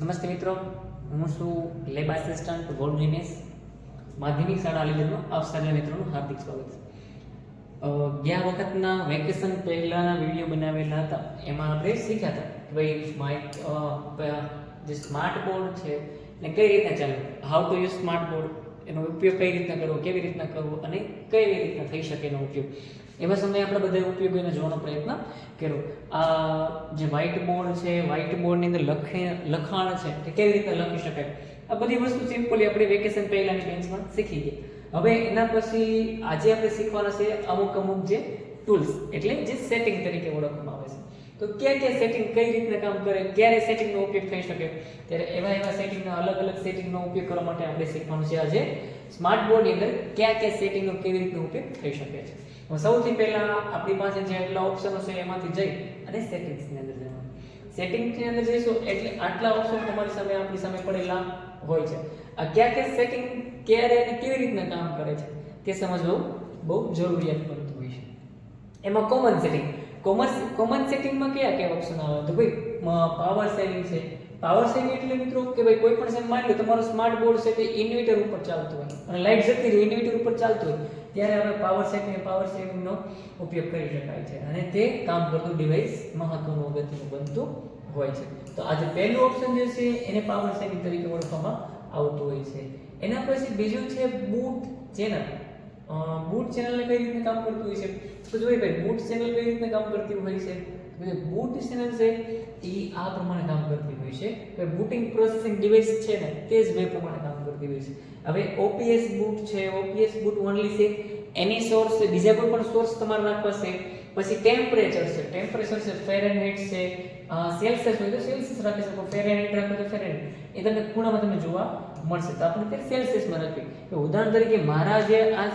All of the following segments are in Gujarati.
નમસ્તે મિત્રો, હું છું લેબ આસિસ્ટન્ટ ગોલ્ડ દિનેશ માધ્યમિક શાળા અલીગઢમાં આપ સર્વે મિત્રોનું હાર્દિક સ્વાગત ગયા વખતના વેકેશન પહેલાંના વીડિયો બનાવેલા હતા. એમાં આપણે શીખ્યા હતા કે ભાઈ માઇક જે સ્માર્ટ બોર્ડ છે, એને કઈ રીતના ચાલે? How to use smart board એનો ઉપયોગ કઈ રીતના કરવો? કેવી રીતના કરવો? અને કઈ રીતના થઈ શકે એનો ઉપયોગ? એવા સમયે આપણે બધા ઉપયોગ એને જોવાનો પ્રયત્ન કર્યો. આ જે વ્હાઇટ બોર્ડ છે વ્હાઇટ બોર્ડની અંદર લખે, લખાણ છે તે કેવી રીતે લખી શકાય? આ બધી વસ્તુ સિમ્પલી આપણે વેકેશન પહેલાની બેન્ચમાં શીખી ગયા. હવે એના પછી આજે આપણે શીખવાના છે અમુક અમુક જે ટૂલ્સ એટલે જે સેટિંગ તરીકે ઓળખવામાં આવે છે. તો ક્યાં ક્યાં સેટિંગ કઈ રીતના કામ કરે, ક્યારે સેટિંગનો ઉપયોગ થઈ શકે? ત્યારે એવા એવા સેટિંગના અલગ અલગ સેટિંગનો ઉપયોગ કરવા માટે આપણે શીખવાનું છે આજે સ્માર્ટ બોર્ડની અંદર ક્યાં ક્યાં સેટિંગનો કેવી રીતનો ઉપયોગ થઈ શકે છે. સૌથી પહેલા આપણી પાસે જે એટલા ઓપ્શનો છે એમાંથી જઈ અને સેટિંગ્સની અંદર જવાનું. સેટિંગ્સની અંદર જઈશું એટલે આટલા ઓપ્શન તમારી સામે આપણી સામે પડેલા હોય છે. આ ક્યાં ક્યાં સેટિંગ ક્યારે અને કેવી રીતના કામ કરે છે તે સમજવું બહુ જરૂરિયાત પડતું હોય છે. એમાં કોમન સેટિંગ કોમન કોમન સેટિંગમાં કયા કયા ઓપ્શન આવે? તો ભાઈ પાવર સેવિંગ છે પાવર સેવિંગ એટલે મિત્રો કે ભાઈ કોઈ પણ સેમ માની લો, તમારો સ્માર્ટ બોર્ડ છે તે ઇન્વર્ટર ઉપર ચાલતું હોય. અને લાઇટ જતી રહે ઇન્વર્ટર ઉપર ચાલતું હોય. ત્યારે આપણે પાવર સેવિંગ પાવર સેવિંગનો ઉપયોગ કરી શકાય છે. અને તે કામ કરતું ડિવાઇસ મહત્વનું અગત્યનું બનતું હોય છે. તો આજે પહેલું ઓપ્શન જે છે, એને પાવર સેવિંગ તરીકે ઓળખવામાં આવતું હોય છે. એના પછી બીજું છે બૂટ ચેનલ બૂટ ચેનલને કઈ રીતે કામ કરતું હોય છે? તો જોઈએ ભાઈ બૂટ ચેનલ કઈ રીતે કામ કરતી હોય છે? તો બૂટ ચેનલ છે એ આ પ્રમાણે કામ કરતી હોય છે. કે બૂટિંગ પ્રોસેસિંગ ડિવાઇસ છે ને, તે જ બે પ્રમાણે કામ કરતી હોય છે. હવે ઓપીએસ બૂટ છે ઓપીએસ બૂટ ઓનલી છે. એની સોર્સ બીજા કોઈ પણ સોર્સ તમારે રાખવા છે. પછી ટેમ્પરેચર છે ટેમ્પરેચર છે ફેરનહીટ છે. સેલ્સિયસ હોય તો સેલ્સિયસ રાખી શકો. ફેરનહીટ રાખો તો ફેરનહીટ એ તમને ખૂણામાં તમને જોવા મળશે. તો આપણે તે સેલ્સિયસમાં રાખીએ. કે ઉદાહરણ તરીકે મારા જે આ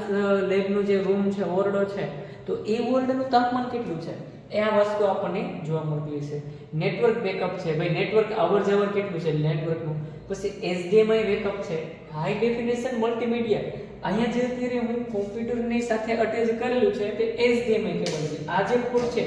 લેબનો જે રૂમ છે, ઓરડો છે, તો એ ઓરડાનું તાપમાન કેટલું છે? એ આ વસ્તુ આપણને જોવા મળતી હોય છે નેટવર્ક બેકઅપ છે. ભાઈ નેટવર્ક અવર જવર કેટલું છે નેટવર્કનું પછી એચડીએમઆઈ બેકઅપ છે. હાઈ ડેફિનેશન મલ્ટીમીડિયા અહીંયા જે અત્યારે હું કોમ્પ્યુટરની સાથે અટેચ કરેલું છે તે એચડીએમઆઈ કેબલ છે. આ જે પોર્ટ છે,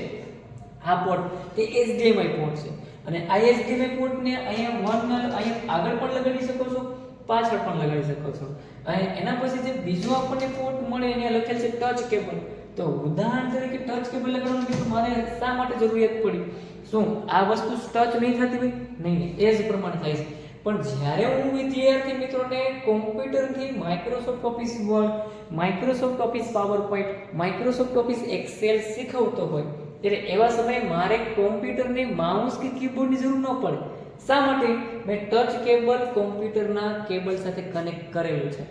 આ પોર્ટ તે એચડીએમઆઈ પોર્ટ છે. અને આ એચડીએમઆઈ પોર્ટને અહીંયા વન અહીંયા આગળ પણ લગાડી શકો છો, પાછળ પણ લગાડી શકો છો. અને એના પછી જે બીજો આપણને પોર્ટ મળે, એને લખેલ છે ટચ કેબલ તો ઉદાહરણ તરીકે ટચ કેબલ લગાડવાનું કીધું મારે શા માટે જરૂરિયાત પડી? શું આ વસ્તુ ટચ નહીં થતી હોય? નહીં એ જ પ્રમાણે થાય છે. પણ જ્યારે હું વિદ્યાર્થી મિત્રોને કોમ્પ્યુટરથી Microsoft Office Word Microsoft Office PowerPoint Microsoft Office Excel શીખવતો હોય, ત્યારે એવા સમયે મારે કોમ્પ્યુટરને માઉસ કે કીબોર્ડની જરૂર ન પડે. શા માટે? મેં ટચ કેબલ કોમ્પ્યુટરના કેબલ સાથે કનેક્ટ કરેલું છે.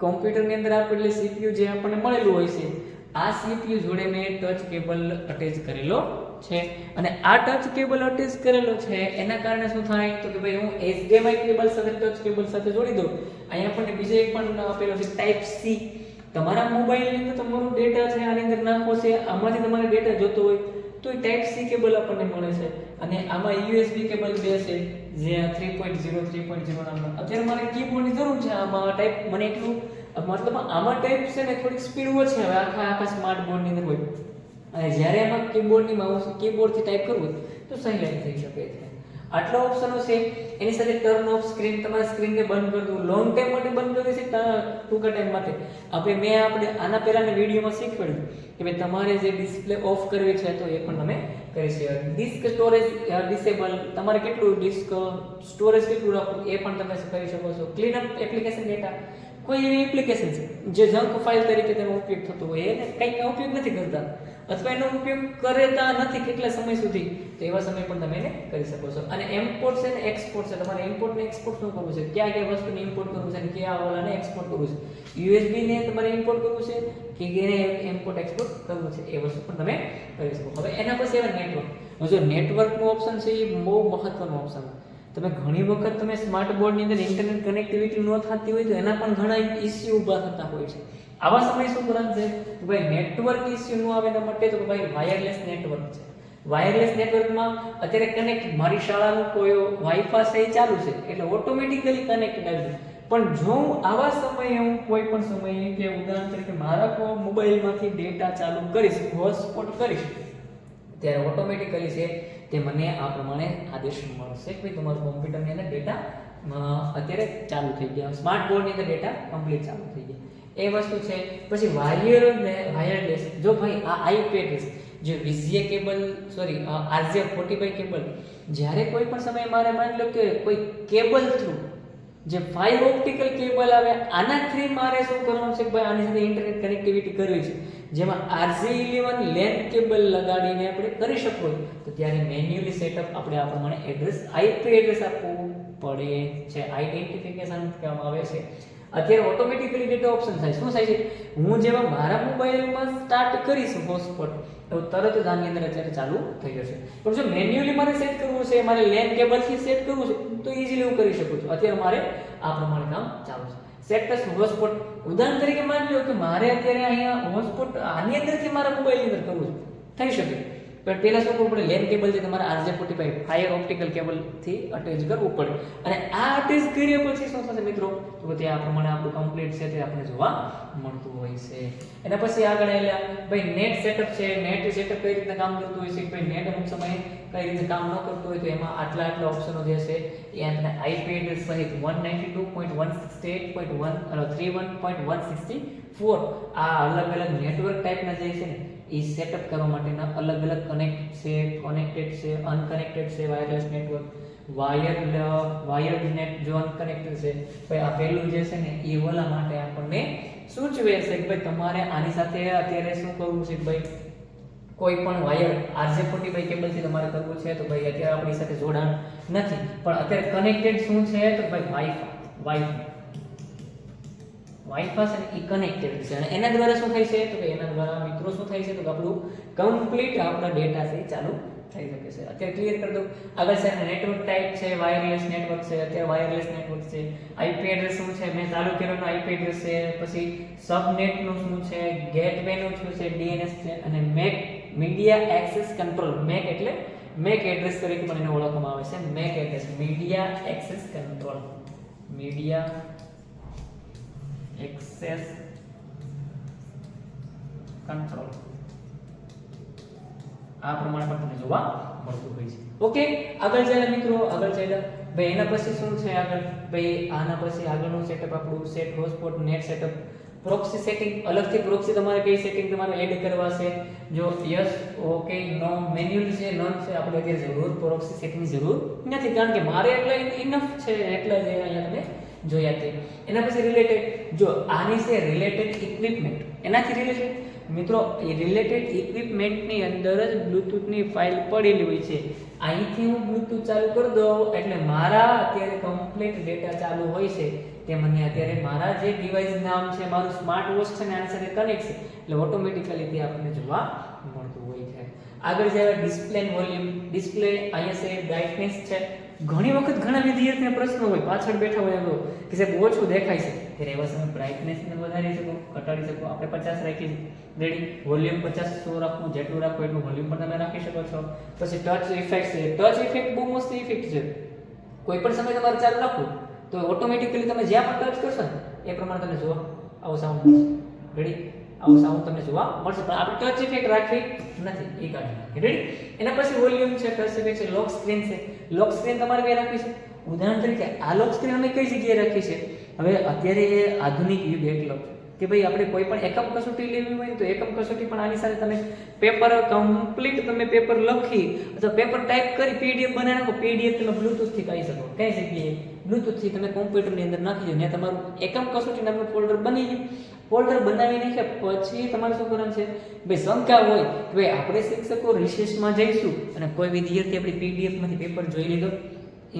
કોમ્પ્યુટરની અંદર આપેલી સીપીયુ જે આપણને મળેલું હોય છે આ સીપીયુ જોડે મેં ટચ કેબલ અટેચ કરેલો છે. અને આ ટચ કેબલ અટેચ કરેલો છે, એના કારણે શું થાય તો કે ભાઈ હું HDMI કેબલ સાથે ટચ કેબલ સાથે જોડી દઉં. અહીંયા આપણને બીજો એક પણ આપેલો છે ટાઈપ સી તમારા મોબાઈલની અંદર તમારો ડેટા છે, આની અંદર નાખો છે, આમાંથી તમારે ડેટા જોતો હોય તો એ ટાઈપ સી કેબલ આપણને મળે છે. અને આમાં યુએસબી કેબલ બે છે, જે three point zero three point zero નામના. અત્યારે મારે કીબોર્ડની જરૂર છે, આમાં ટાઈપ મને એટલું મતલબ આમાં ટાઈપ છે ને થોડીક સ્પીડ ઓછી આવે. આખા આખા સ્માર્ટ બોર્ડની અંદર હોય. અને જ્યારે આમાં કીબોર્ડની માઉસ કીબોર્ડથી ટાઈપ કરવું તો સહેલાઈ થઈ શકે છે. આટલા ઓપ્શનો છે. એની સાથે ટર્ન ઓફ સ્ક્રીન તમારા સ્ક્રીનને બંધ કરી દઉં. લોંગ ટાઈમ માટે બંધ કરી છે ટૂંકા ટાઈમ માટે. આપણે મેં આપણે આના પહેલાના વિડીયોમાં શીખવાડ્યું કે ભાઈ તમારે જે ડિસ્પ્લે ઓફ કરવી છે, તો એ પણ તમે કરી શકો. ડિસ્ક સ્ટોરેજ ડિસેબલ તમારે કેટલું ડિસ્ક સ્ટોરેજ કેટલું રાખવું, એ પણ તમે કરી શકો છો. ક્લીન અપ એપ્લિકેશન ડેટા કોઈ એવી એપ્લિકેશન છે? જે જંક ફાઇલ તરીકે તેનો ઉપયોગ થતો હોય, એને કંઈક ઉપયોગ નથી કરતા. અથવા એનો ઉપયોગ કરતા નથી કેટલા સમય સુધી, તો એવા સમય પણ તમે એને કરી શકો છો. અને એમ્પોર્ટ છે ને એક્સપોર્ટ છે, તમારે ઇમ્પોર્ટ ને એક્સપોર્ટ શું કરવું છે? ક્યાં ક્યાં વસ્તુને ઇમ્પોર્ટ કરવું છે અને કયા ઓલાને એક્સપોર્ટ કરવું છે? યુએસબી ને તમારે ઇમ્પોર્ટ કરવું છે કે એને ઇમ્પોર્ટ એક્સપોર્ટ કરવું છે? એ વસ્તુ પણ તમે કરી શકો. હવે એના પછી એવા નેટવર્ક જો નેટવર્કનું ઓપ્શન છે, એ બહુ મહત્વનું ઓપ્શન તમે ઘણી વખત તમે સ્માર્ટ બોર્ડની અંદર ઇન્ટરનેટ કનેક્ટિવિટી ન થતી હોય તો એના પણ ઘણા ઇસ્યુ ઊભા થતા હોય છે. આવા સમય શું કરવાનું છે? ભાઈ નેટવર્ક ઇસ્યુ ન આવે એના માટે તો ભાઈ વાયરલેસ નેટવર્ક છે. વાયરલેસ નેટવર્કમાં અત્યારે કનેક્ટ મારી શાળાનું કોઈ વાઈફાઈ છે ચાલુ છે, એટલે ઓટોમેટિકલી કનેક્ટ આવી પણ જો હું આવા સમયે હું કોઈ પણ સમયે કે ઉદાહરણ તરીકે મારા મોબાઈલમાંથી ડેટા ચાલુ કરીશ હોટસ્પોટ કરીશ, ત્યારે ઓટોમેટિકલી છે તે મને આ પ્રમાણે આદેશ મળશે કે તમારું કોમ્પ્યુટરની અંદર ડેટા અત્યારે ચાલુ થઈ ગયા. સ્માર્ટ બોર્ડની અંદર ડેટા કમ્પ્લીટ ચાલુ થઈ ગયા. એ વસ્તુ છે. પછી વાયર ને વાયરલેસ જો ભાઈ આ આઈપી એડ્રેસ જે VGA cable sorry RJ forty five cable જ્યારે કોઈ પણ સમયે મારે માની લો કે કોઈ કેબલ થ્રુ જે ફાઈવ ઓપ્ટિકલ કેબલ આવે, આના થ્રી મારે શું કરવાનું છે ભાઈ આની સાથે ઇન્ટરનેટ કનેક્ટિવિટી કરવી છે. જેમાં આરજે ઇલેવન લેન કેબલ લગાડીને આપણે કરી શકો તો ત્યારે મેન્યુઅલી સેટઅપ આપણે આ પ્રમાણે એડ્રેસ આઈપી એડ્રેસ આપવું પડે છે. આઈડેન્ટિફિકેશન કહેવામાં આવે છે. અત્યારે ઓટોમેટિકલી ડેટા ઓપ્શન થાય શું થાય છે? હું જેવા મારા મોબાઈલમાં સ્ટાર્ટ કરીશ હોટસ્પોટ તો તરત જ આની અંદર અત્યારે ચાલુ થઈ જશે. પણ જો મેન્યુઅલી મારે સેટ કરવું છે, મારે લેન કેબલથી સેટ કરવું છે, તો ઇઝીલી હું કરી શકું છું. અત્યારે મારે આ પ્રમાણે કામ ચાલુ છે. પ્લસ હોટસ્પોટ ઉદાહરણ તરીકે માની લો કે મારે અત્યારે અહીંયા હોટસ્પોટ આની અંદરથી મારા મોબાઈલની અંદર કરવું છે. થઈ શકે. પણ પહેલાં શું કરવું પડે? લેન કેબલ છે તમારે RJ forty five fibre optical કેબલથી attach કરવું પડે. અને આ અટેચ કર્યા પછી શું થશે મિત્રો? તો તે આ પ્રમાણે આપણું કમ્પ્લીટ છે તે આપણે જોવા મળતું હોય છે. એના પછી આગળ આવેલા, ભાઈ નેટ સેટઅપ છે. નેટ સેટઅપ કઈ રીતે કામ કરતું હોય છે? ભાઈ નેટ અમુક સમયે કઈ રીતે કામ ન કરતું હોય તો એમાં આટલા આટલા ઓપ્શનો જે છે એ આપણે આઈપી એડ્રેસ સહિત one ninety two point one sixty eight point one three one point one sixty four આ અલગ અલગ નેટવર્ક ટાઈપના જે છે ને એ સેટઅપ કરવા માટેના અલગ અલગ કનેક્ટ છે કનેક્ટેડ છે અનકનેક્ટેડ છે wireless network wire wired net જો અનકનેક્ટેડ છે ભાઈ આ પહેલું જે છે ને, એ ઓલા માટે આપણને સૂચવે છે કે ભાઈ તમારે આની સાથે અત્યારે શું કરવું છે ભાઈ? કોઈ પણ વાયર આરજે ફોર્ટી ફાઈવ કેબલથી તમારે કરવું છે, તો ભાઈ અત્યારે આપણી સાથે જોડાણ નથી. પણ અત્યારે કનેક્ટેડ શું છે? તો ભાઈ વાઈફાઈ વાઈફાઈ વાઈફાઈ છે ને એ કનેક્ટેડ છે. અને એના દ્વારા શું થાય છે? તો કે એના દ્વારા મિત્રો શું થાય છે? તો આપણું કમ્પ્લીટ આપણા ડેટા છે ચાલુ થઈ શકે છે. અત્યારે ક્લિયર કરી દઉં. આગળ છે નેટવર્ક ટાઈપ છે વાયરલેસ નેટવર્ક છે, અત્યારે વાયરલેસ નેટવર્ક છે. આઈપી એડ્રેસ શું છે? મેં ચાલુ કર્યોનો આઈપી એડ્રેસ છે. પછી સબનેટનું શું છે? ગેટવેનું શું છે? ડીએનએસ છે. અને MAC media access control MAC એટલે મેક એડ્રેસ તરીકે પણ એને ઓળખવામાં આવે છે. MAC address media access control media access control આ પ્રમાણે પણ તમને જોવા મળતું હોય છે. ઓકે આગળ ચાલે મિત્રો, આગળ ચાલે. ભાઈ, એના પછી શું છે આગળ? ભાઈ, આના પછી આગળનું સેટઅપ આપણું set hotspot net setup proxy setting અલગથી પ્રોક્સી તમારે કઈ સેટિંગ તમારે એડ કરવા છે? જો યસ ઓકે નો મેન્યુઅલ છે નોન છે, આપણે અત્યારે જરૂર પ્રોક્સી સેટિંગની જરૂર નથી. કારણ કે મારે એટલે ઇનફ છે, એટલે જ અહીંયા તમે જોયા તે. એના પછી રિલેટેડ જો આની છે રિલેટેડ ઇક્વિપમેન્ટ એનાથી રિલેટેડ મિત્રો, એ રિલેટેડ ઇક્વિપમેન્ટની અંદર જ બ્લૂટૂથની ફાઇલ પડેલી હોય છે. અહીંથી હું બ્લૂટૂથ ચાલુ કરી દઉં, એટલે મારા અત્યારે કમ્પ્લીટ ડેટા ચાલુ હોય છે. તે મને અત્યારે મારા જે ડિવાઇસ નામ છે, મારું સ્માર્ટ વોચ છે ને આની સાથે કનેક્ટ છે. એટલે ઓટોમેટિકલી તે આપણને જોવા મળતું હોય છે. આગળ જ્યારે ડિસ્પ્લે વોલ્યુમ ડિસ્પ્લે છે બ્રાઇટનેસ છે. ઘણી વખત ઘણા વિદ્યાર્થીને પ્રશ્ન હોય, પાછળ બેઠા હોય એવો કે સાહેબ, ઓછું દેખાય છે. ત્યારે એવા સમય બ્રાઇટનેસને વધારી શકો, ઘટાડી શકો? આપણે પચાસ રાખી રેડી વોલ્યુમ પચાસ સો રાખવું જેટલું રાખવું એટલું વોલ્યુમ પણ તમે રાખી શકો છો. પછી ટચ ઇફેક્ટ છે. ટચ ઇફેક્ટ બહુ મસ્ત ઇફેક્ટ છે. કોઈ પણ સમય તમારે ચાલુ રાખવું, તો ઓટોમેટિકલી તમે જ્યાં પણ ટચ કરશો ને, એ પ્રમાણે તમે જુઓ. આવો સાઉન્ડ રેડી આવો સાઉન્ડ તમને જોવા મળશે. પણ આપણે ટચ ઇફેક્ટ રાખવી નથી. એ કાઢી રેડી એના પછી વોલ્યુમ છે ટચ ઇફેક્ટ છે લોક સ્ક્રીન છે. લોક સ્ક્રીન તમારે ક્યાં રાખવી છે? ઉદાહરણ તરીકે, આ લોક સ્ક્રીન અમે કઈ જગ્યાએ રાખી છે? હવે અત્યારે આધુનિક યુગ એટલો કે ભાઈ આપણે કોઈ પણ એકમ કસોટી લેવી હોય તો એકમ કસોટી પણ આની સાથે તમે પેપર કમ્પ્લીટ તમે પેપર લખી અથવા પેપર ટાઈપ કરી પીડીએફ બનાવી નાખો. પીડીએફ તમે બ્લૂટૂથથી કરી શકો. કઈ જગ્યાએ? બ્લૂટૂથથી તમે કોમ્પ્યુટરની અંદર નાખી દો. ને તમારું એકમ કસોટી નામનું ફોલ્ડર બની ગયું. ફોલ્ડર બનાવી નાખ્યા, પછી તમારે શું કરવાનું છે? ભાઈ શંકા હોય કે ભાઈ આપણે શિક્ષકો રિસેસમાં જઈશું અને કોઈ વિદ્યાર્થી આપણી પીડીએફમાંથી પેપર જોઈ લીધો.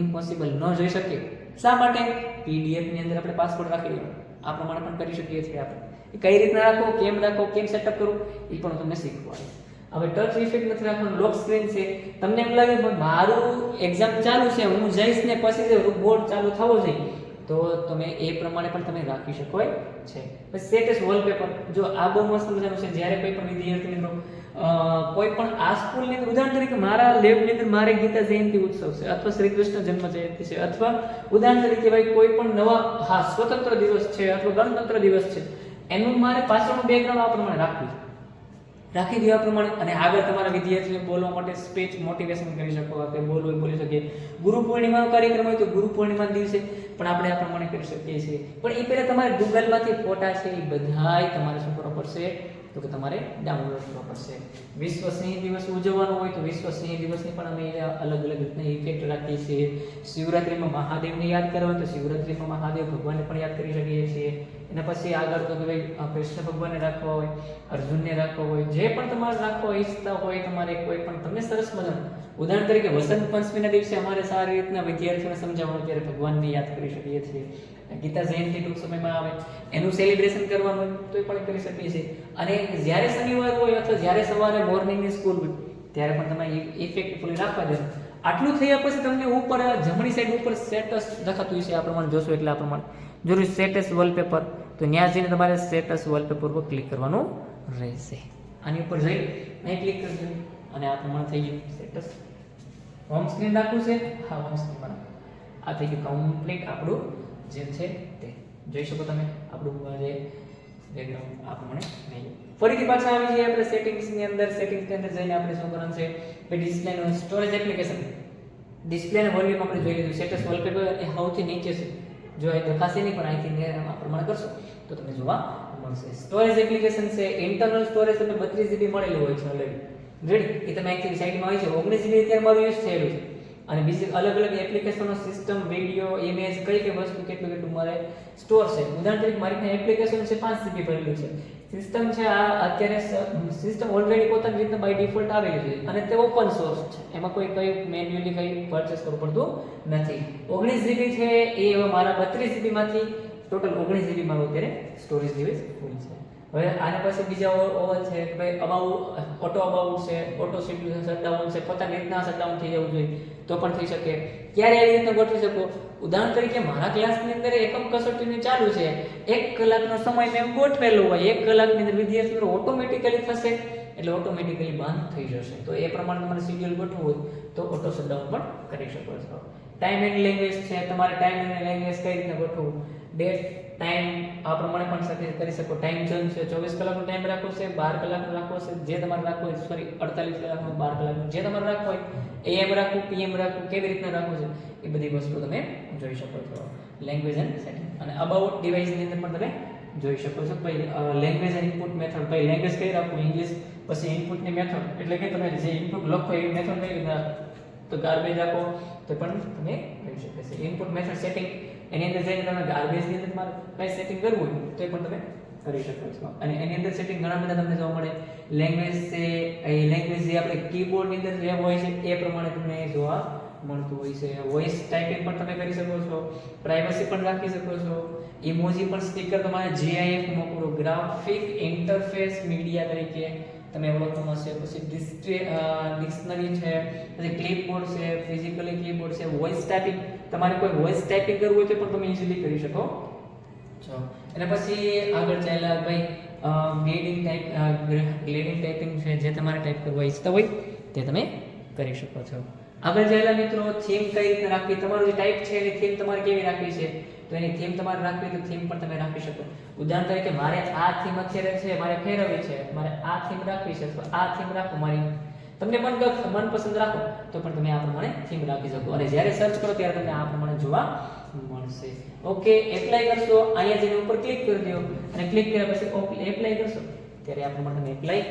ઇમ્પોસિબલ ન જોઈ શકે. શા માટે? પીડીએફની અંદર આપણે પાસવર્ડ રાખી દેવાનો. આ પ્રમાણે પણ કરી શકીએ છીએ આપણે. એ કઈ રીતના રાખો, કેમ રાખો, કેમ સેટઅપ કરવું એ પણ તમને શીખવાડીશ હવે ટચ ઇફેક્ટ નથી રાખવાનું લોક સ્ક્રીન છે. તમને એમ લાગે ભાઈ મારું એક્ઝામ ચાલુ છે, હું જઈશ ને પછી બોર્ડ ચાલુ થવો જોઈએ. તો તમે એ પ્રમાણે પણ તમે રાખી શકો છે. પછી સેટેસ્ટ વોલપેપર જો આ બહુ મસ્ત મજાનું છે. જ્યારે કોઈ પણ વિદ્યાર્થી મિત્રો કોઈ પણ આ સ્કૂલની અંદર, ઉદાહરણ તરીકે મારા લેબની અંદર મારે ગીતા જયંતિ ઉત્સવ છે અથવા શ્રી કૃષ્ણ જન્મ જયંતિ છે અથવા ઉદાહરણ તરીકે ભાઈ કોઈ પણ નવા, હા, સ્વતંત્ર દિવસ છે અથવા ગણતંત્ર દિવસ છે, એનું મારે પાછળનું બેકગ્રાઉન્ડ આ પ્રમાણે રાખવું છે. રાખી દેવા પ્રમાણે અને આગળ તમારા વિદ્યાર્થીને બોલવા માટે સ્પીચ મોટિવેશન કરી શકો કે બોલવું બોલી શકીએ. ગુરુ પૂર્ણિમાનો કાર્યક્રમ હોય તો ગુરુ પૂર્ણિમાના દિવસે પણ આપણે આ પ્રમાણે કરી શકીએ છીએ. પણ એ પહેલાં તમારે ગૂગલમાંથી ફોટા છે એ બધાય તમારે શું કરવો પડશે તો કે તમારે ડાઉનલોડ કરવા પડશે. વિશ્વ સિંહ દિવસ ઉજવવાનો હોય તો વિશ્વ સિંહ દિવસની પણ અમે અલગ અલગ રીતના ઇફેક્ટ રાખીએ છીએ. શિવરાત્રિમાં મહાદેવને યાદ કરવા તો શિવરાત્રિમાં મહાદેવ ભગવાનને પણ યાદ કરી શકીએ છીએ. એના પછી આગળ તો કે ભાઈ કૃષ્ણ ભગવાનને રાખવા હોય, અર્જુનને રાખવા હોય, જે પણ તમારે રાખવા ઈચ્છતા હોય તમારે કોઈ પણ, તમને સરસ મજાનું ઉદાહરણ તરીકે વસંત પંચમીના દિવસે અમારે સારી રીતના વિદ્યાર્થીઓને સમજાવવાનું ત્યારે ભગવાનને યાદ કરી શકીએ છીએ. ગીતા જયંતિ ટૂંક સમયમાં આવે. એનું સેલિબ્રેશન કરવાનું હોય તો એ પણ કરી શકીએ છીએ. અને જ્યારે શનિવાર હોય અથવા જ્યારે સવારે મોર્નિંગની સ્કૂલ હોય, ત્યારે પણ તમે ઇફેક્ટફુલી રાખવા દેશો આટલું થયા પછી તમને ઉપર, જમણી સાઈડ ઉપર સ્ટેટસ દેખાતું હશે આ પ્રમાણે જોશો એટલે આ પ્રમાણે. જરૂર સ્ટેટસ વોલપેપર તો ત્યાં જઈને તમારે સ્ટેટસ વોલપેપર ઉપર ક્લિક કરવાનું રહેશે. આની ઉપર જઈ અહીં ક્લિક કરજો. અને આ પ્રમાણે થઈ ગયું સ્ટેટસ હોમ સ્ક્રીન રાખવું છે? હા હોમ સ્ક્રીન બરાબર આ થઈ ગયું કમ્પ્લીટ આપણું જે છે તે જોઈ શકો તમે આપણું જે બેકગ્રાઉન્ડ આપણને ફરીથી પાછા આવી જઈએ આપણે સેટિંગ્સની અંદર. સેટિંગ્સની અંદર જઈને આપણે શું કરવાનું છે? કે ડિસ્પ્લેનું સ્ટોરેજ એપ્લિકેશન ડિસ્પ્લેના વોલ્યુમ આપણે જોઈ લીધું. સ્ટેટસ વોલપેપર એ સૌથી નીચે છે. જો એ દેખાશે નહીં, પણ અહીંથી ને આપણે કરશો. તો તમને જોવા મળશે. સ્ટોરેજ એપ્લિકેશન છે. ઇન્ટરનલ સ્ટોરેજ તમને બત્રીસ જીબી મળેલું હોય છે ઓલરેડી રેડી એ તમે અહીંથી સાઈડમાં હોય છે. ઓગણીસ જીબી અત્યારે મારું યુઝ થયેલું છે. અને બીજી અલગ અલગ એપ્લિકેશનો સિસ્ટમ વીડિયો ઇમેજ કઈ કઈ વસ્તુ કેટલું કેટલું મારે સ્ટોર છે. ઉદાહરણ તરીકે મારી પાસે એપ્લિકેશન છે, પાંચ સીબી ભરેલું છે. સિસ્ટમ છે આ અત્યારે સિસ્ટમ ઓલરેડી પોતાની રીતના બાય ડિફોલ્ટ આવેલી છે અને તે ઓપન સોર્સ છે. એમાં કોઈ કઈ મેન્યુઅલી કઈ પરચેસ કરવું પડતું નથી. ઓગણીસ જીબી છે, એ મારા બત્રીસ જીબીમાંથી ટોટલ ઓગણીસ જીબી મારું અત્યારે સ્ટોરેજ ડિવાઇસ ફૂલ છે. હવે આને પાસે બીજા ઓવર છે કે ભાઈ અબાઉટ ઓટો અબાઉટ છે, ઓટો શેડ્યુલ શટડાઉન છે, પોતાની રીતના શટડાઉન થઈ જવું જોઈએ, તો પણ થઈ શકે. ક્યારે આવી રીતના ગોઠવી શકો? ઉદાહરણ તરીકે મારા ક્લાસની અંદર એકમ કસોટીની ચાલુ છે. એક કલાકનો સમય મેં ગોઠવેલો હોય, એક કલાકની અંદર વિદ્યાર્થીઓ ઓટોમેટિકલી થશે, એટલે ઓટોમેટિકલી બંધ થઈ જશે. તો એ પ્રમાણે તમારે શેડ્યુલ ગોઠવવું હોય, તો ઓટો શટડાઉન પણ કરી શકો છો. ટાઈમ એન્ડ લેંગ્વેજ છે, તમારે ટાઈમ એન્ડ લેંગ્વેજ કઈ રીતે ગોઠવવું? ડેટ ટાઈમ આ પ્રમાણે પણ સાથે કરી શકો. ટાઈમ ઝોન છે, ચોવીસ કલાકનો ટાઈમ રાખવો છે, બાર કલાકનો રાખવો છે, જે તમારે રાખવો હોય સોરી અડતાલીસ કલાકનો, બાર કલાકનો, જે તમારે રાખવો હોય એએમ રાખવું પીએમ રાખવું, કેવી રીતના રાખવું છે, એ બધી વસ્તુ તમે જોઈ શકો છો. લેંગ્વેજ એન્ડ સેટિંગ અને અબાઉટ ડિવાઇસની અંદર પણ તમે જોઈ શકો છો. ભાઈ લેંગ્વેજ એન્ડ ઇનપુટ મેથડ ભાઈ લેંગ્વેજ કઈ રાખવું? ઇંગ્લિશ પછી ઇનપુટની મેથડ એટલે કે તમે જે ઇનપુટ લખો એ મેથડ કઈ રીતે તો ગાર્બેજ આપો, તો પણ તમે કરી શકો છો. ઇનપુટ મેથડ સેટિંગ એની અંદર જઈને તમે ગાર્બેજની અંદર તમારે કઈ સેટિંગ કરવું હોય તો એ પણ તમે કરી શકો છો. અને એની અંદર સેટિંગ ઘણા બધા તમને જોવા મળે. લેંગ્વેજ છે, એ લેંગ્વેજ જે આપણે કીબોર્ડની અંદર જે હોય છે, એ પ્રમાણે તમને જોવા મળતું હોય છે. વોઇસ ટાઈપિંગ પણ તમે કરી શકો છો. પ્રાઇવસી પણ રાખી શકો છો. ઇમોજી પણ સ્ટીકર તમારે જીઆઈએફ મોકલો ગ્રાફિક ઇન્ટરફેસ મીડિયા તરીકે તમે ઓળખવામાં હશે પછી ડિક્શનરી છે પછી ક્લિપબોર્ડ છે ફિઝિકલી ક્લિપબોર્ડ છે વોઇસ ટાઈપિંગ તમારે કોઈ વોઇસ ટાઈપિંગ કરવું હોય તો પણ તમે ઇઝીલી કરી શકો. છો અને પછી આગળ ચાલ્યા ભાઈ ગ્રેડિંગ ટાઈપ ગ્રેડિંગ ટાઈપિંગ છે જે તમારે ટાઈપ કરવા ઈચ્છતા હોય તે તમે કરી શકો છો. આગળ જેલા મિત્રો થીમ કઈ રીતે રાખવી? તમારું જે ટાઈપ છે એની થીમ તમારે કેવી રાખવી છે? તો એની થીમ તમારે રાખવી તો થીમ પણ તમે રાખી શકો. ઉદાહરણ તરીકે, મારે આ થીમ અત્યારે છે, મારે ફેરવવી છે, મારે આ થીમ રાખવી છે, તો આ થીમ રાખો મારી. તમને મન મનપસંદ રાખો, તો પણ તમે આ પ્રમાણે થીમ રાખી શકો. અને જ્યારે સર્ચ કરો ત્યારે તમને આ પ્રમાણે જોવા મળશે. ઓકે એપ્લાય કરશો, અહીંયા જઈને ઉપર ક્લિક કરી દો. અને ક્લિક કર્યા પછી એપ્લાય કરશો. ત્યારે આ પ્રમાણે તમને એપ્લાય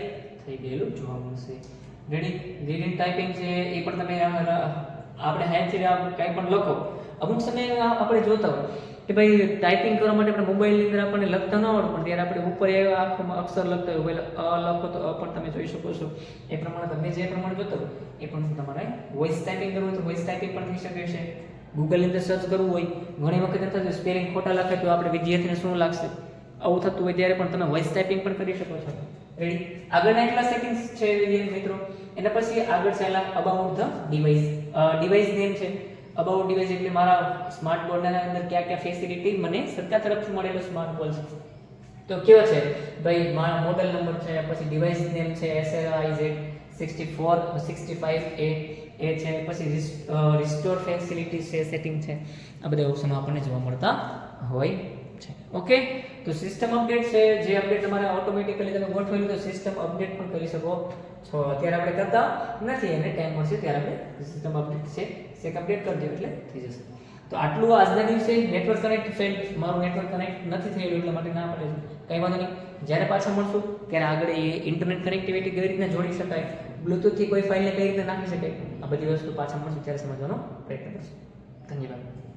થઈ ગયેલું જોવા મળશે. રેડી રીડિંગ ટાઈપિંગ છે, એ પણ તમે આપણે હાથથી કંઈ પણ લખો. અમુક સમય આપણે જોતા હોય કે ભાઈ ટાઈપિંગ કરવા માટે આપણે મોબાઈલની અંદર આપણને લખતા ન આવડતું, પણ ત્યારે આપણે ઉપર એ આખો અક્ષર લખતા હોય પહેલાં અ લખો તો અ પણ તમે જોઈ શકો છો. એ પ્રમાણે તમે જે પ્રમાણે જોતા એ પણ તમારે વોઇસ ટાઈપિંગ કરવું હોય તો વોઇસ ટાઈપિંગ પણ થઈ શકે છે. ગૂગલની અંદર સર્ચ કરવું હોય, ઘણી વખત થતું સ્પેલિંગ ખોટા લખે તો આપણે વિદ્યાર્થીને શું લાગશે? આવું થતું હોય ત્યારે પણ તમે વોઇસ ટાઈપિંગ પણ કરી શકો છો. રેડી આગળના એટલા સેટિંગ્સ છે મિત્રો? એના પછી આગળ ચાલ્યા about the device device name છે. અબાઉટ ડિવાઇસ એટલે મારા સ્માર્ટ બોર્ડના અંદર ક્યાં ક્યાં ફેસિલિટી મને સરકાર તરફથી મળેલો સ્માર્ટ બોર્ડ છે. તો કેવો છે? ભાઈ, મારા મોડલ નંબર છે, પછી ડિવાઇસ નેમ છે SLIZ sixty four sixty five એ એ છે, પછી રિસ્ટોર ફેસિલિટી છે સેટિંગ છે. આ બધા ઓપ્શનો આપણને જોવા મળતા હોય છે. ઓકે તો સિસ્ટમ અપડેટ છે, જે અપડેટ તમારે ઓટોમેટિકલી તમે ગોઠવેલું તો સિસ્ટમ અપડેટ પણ કરી શકો. છો, અત્યારે આપણે કરતા નથી અને ટાઈમ મળશે ત્યારે આપણે સિસ્ટમ અપડેટ છે સેક અપડેટ કરી દો એટલે થઈ જશે. તો આટલું આજના દિવસે નેટવર્ક કનેક્ટ ફેલ મારું નેટવર્ક કનેક્ટ નથી થયેલું એટલા માટે ના પડે કંઈ વાંધો નહીં. જ્યારે પાછા મળશું, ત્યારે આગળ એ ઇન્ટરનેટ કનેક્ટિવિટી કઈ રીતના જોડી શકાય બ્લૂટૂથથી કોઈ ફાઇલને કઈ રીતે નાખી શકાય, આ બધી વસ્તુ પાછા મળશું ત્યારે સમજવાનો પ્રયત્ન કરશું. ધન્યવાદ.